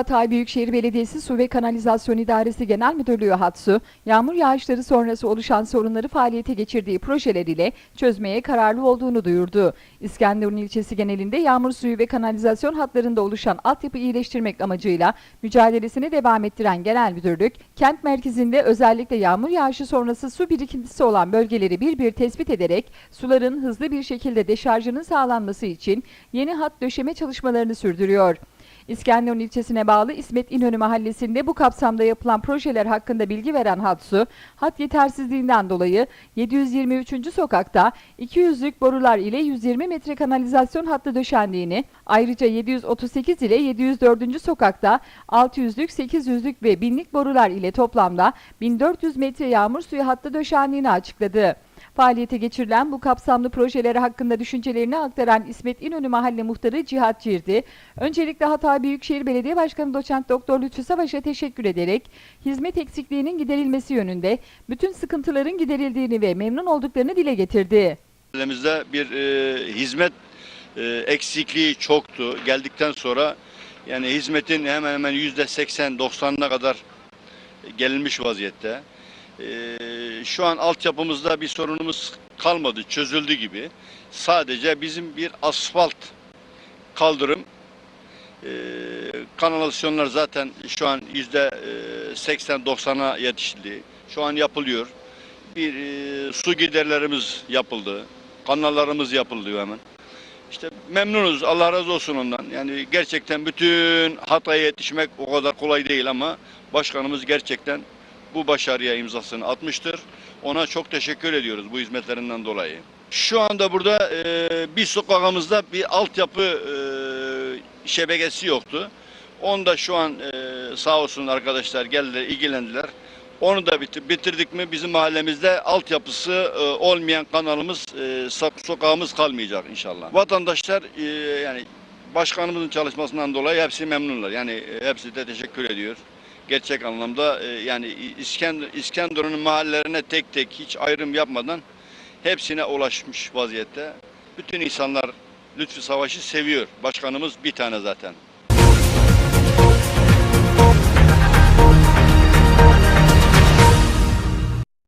Hatay Büyükşehir Belediyesi Su ve Kanalizasyon İdaresi Genel Müdürlüğü HATSU, yağmur yağışları sonrası oluşan sorunları faaliyete geçirdiği projeler ile çözmeye kararlı olduğunu duyurdu. İskenderun ilçesi genelinde yağmur suyu ve kanalizasyon hatlarında oluşan altyapı iyileştirmek amacıyla mücadelesini devam ettiren Genel Müdürlük, kent merkezinde özellikle yağmur yağışı sonrası su birikintisi olan bölgeleri bir bir tespit ederek suların hızlı bir şekilde deşarjının sağlanması için yeni hat döşeme çalışmalarını sürdürüyor. İskenderun ilçesine bağlı İsmet İnönü mahallesinde bu kapsamda yapılan projeler hakkında bilgi veren Hatsu, hat yetersizliğinden dolayı 723. sokakta 200'lük borular ile 120 metre kanalizasyon hattı döşendiğini, ayrıca 738 ile 704. sokakta 600'lük, 800'lük ve 1000'lik borular ile toplamda 1400 metre yağmur suyu hattı döşendiğini açıkladı. Faaliyete geçirilen bu kapsamlı projeleri hakkında düşüncelerini aktaran İsmet İnönü Mahalle Muhtarı Cihat Cirdi, öncelikle Hatay Büyükşehir Belediye Başkanı Doçent Doktor Lütfü Savaş'a teşekkür ederek hizmet eksikliğinin giderilmesi yönünde bütün sıkıntıların giderildiğini ve memnun olduklarını dile getirdi. Elimizde bir e, hizmet e, eksikliği çoktu. Geldikten sonra yani hizmetin hemen hemen yüzde 80-90'ına kadar gelinmiş vaziyette. E, şu an altyapımızda bir sorunumuz kalmadı, çözüldü gibi. Sadece bizim bir asfalt kaldırım e, kanalizasyonlar zaten şu an yüzde 80-90'a yetişti. Şu an yapılıyor. Bir e, su giderlerimiz yapıldı. Kanallarımız yapıldı hemen. İşte memnunuz. Allah razı olsun ondan. Yani gerçekten bütün Hatay'a yetişmek o kadar kolay değil ama başkanımız gerçekten bu başarıya imzasını atmıştır. Ona çok teşekkür ediyoruz bu hizmetlerinden dolayı. Şu anda burada e, bir sokağımızda bir altyapı e, şebekesi yoktu. Onu da şu an e, sağ olsun arkadaşlar geldiler, ilgilendiler. Onu da bitir- bitirdik mi bizim mahallemizde altyapısı e, olmayan kanalımız, e, sok- sokağımız kalmayacak inşallah. Vatandaşlar e, yani başkanımızın çalışmasından dolayı hepsi memnunlar. Yani e, hepsi de teşekkür ediyor. Gerçek anlamda e, yani İskender, İskenderun'un mahallelerine tek tek hiç ayrım yapmadan hepsine ulaşmış vaziyette. Bütün insanlar Lütfü Savaş'ı seviyor. Başkanımız bir tane zaten.